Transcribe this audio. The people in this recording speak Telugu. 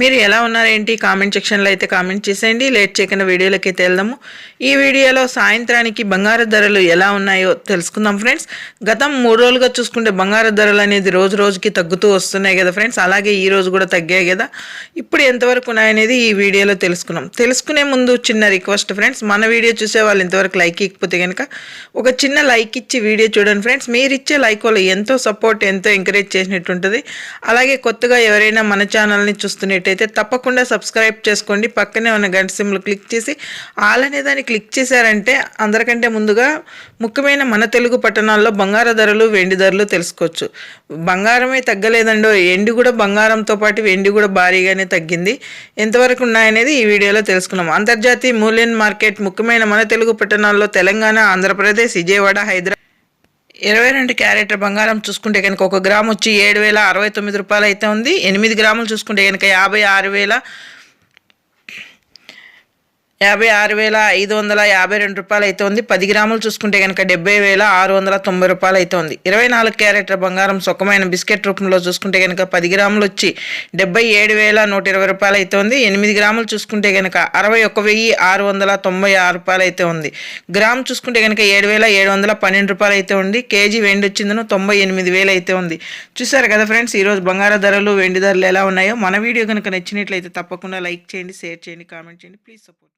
మీరు ఎలా ఉన్నారేంటి? కామెంట్ సెక్షన్లో అయితే కామెంట్ చేసేయండి. లేట్ చేయకుండా వీడియోలకి అయితే వెళ్దాము. ఈ వీడియోలో సాయంత్రానికి బంగారు ధరలు ఎలా ఉన్నాయో తెలుసుకుందాం ఫ్రెండ్స్. గతం మూడు రోజులుగా చూసుకుంటే బంగారు ధరలు అనేది రోజు రోజుకి తగ్గుతూ వస్తున్నాయి కదా ఫ్రెండ్స్. అలాగే ఈ రోజు కూడా తగ్గాయి కదా. ఇప్పుడు ఎంతవరకు ఉన్నాయనేది ఈ వీడియోలో తెలుసుకున్నాం. తెలుసుకునే ముందు చిన్న రిక్వెస్ట్ ఫ్రెండ్స్. మన వీడియో చూసే వాళ్ళు ఇంతవరకు లైక్ ఇకపోతే కనుక ఒక చిన్న లైక్ ఇచ్చి వీడియో చూడండి ఫ్రెండ్స్. మీరు ఇచ్చే లైక్ వల్ల ఎంతో సపోర్ట్ ఎంతో ఎంకరేజ్ చేసినట్టు ఉంటుంది అలాగే కొత్తగా ఎవరైనా మన ఛానల్ని చూస్తున్నట్టు నచ్చినట్లయితే తప్పకుండా సబ్స్క్రైబ్ చేసుకోండి. పక్కనే ఉన్న గంట సిమ్లు క్లిక్ చేసి ఆల్ అనే దాన్ని క్లిక్ చేశారంటే అందరికంటే ముందుగా ముఖ్యమైన మన తెలుగు పట్టణాల్లో బంగారు ధరలు వెండి ధరలు తెలుసుకోవచ్చు. బంగారమే తగ్గలేదండో ఎండి కూడా బంగారంతో పాటు వెండి కూడా భారీగానే తగ్గింది. ఎంతవరకు ఉన్నాయనేది ఈ వీడియోలో తెలుసుకున్నాం. అంతర్జాతీయ మూల్యం మార్కెట్ ముఖ్యమైన మన తెలుగు పట్టణాల్లో తెలంగాణ ఆంధ్రప్రదేశ్ విజయవాడ హైదరాబాద్ ఇరవై రెండు క్యారెట్ బంగారం చూసుకుంటే కనుక ఒక గ్రామ్ వచ్చి ఏడు వేల అరవై తొమ్మిది రూపాయలు అయితే ఉంది. ఎనిమిది గ్రాములు చూసుకుంటే కనుక యాభై ఆరు వేల యాభై ఆరు వేల ఐదు వందల యాభై రెండు రూపాయలు అయితే ఉంది పది గ్రాములు చూసుకుంటే కనుక డెబ్బై వేల ఆరు వందల తొంభై రూపాయలు అయితే ఉంది ఇరవై నాలుగు క్యారెట్ల బంగారం సుఖమైన బిస్కెట్ రూపంలో చూసుకుంటే కనుక పది గ్రాములు వచ్చి డెబ్బై ఏడు వేల నూట ఇరవై రూపాయలు అయితే ఉంది ఎనిమిది గ్రాములు చూసుకుంటే కనుక అరవై ఒక వెయ్యి ఆరు వందల తొంభై ఆరు రూపాయలు అయితే ఉంది గ్రామ్ చూసుకుంటే కనుక ఏడు వేల ఏడు వందల పన్నెండు రూపాయలు అయితే ఉంది కేజీ వెండి వచ్చిందను తొంభై ఎనిమిది వేలు అయితే ఉంది చూసారు కదా ఫ్రెండ్స్ ఈరోజు బంగారు ధరలు వెండి ధరలు ఎలా ఉన్నాయో? మన వీడియో కనుక నచ్చినట్లయితే తప్పకుండా లైక్ చేయండి షేర్ చేయండి కామెంట్ చేయండి. Please support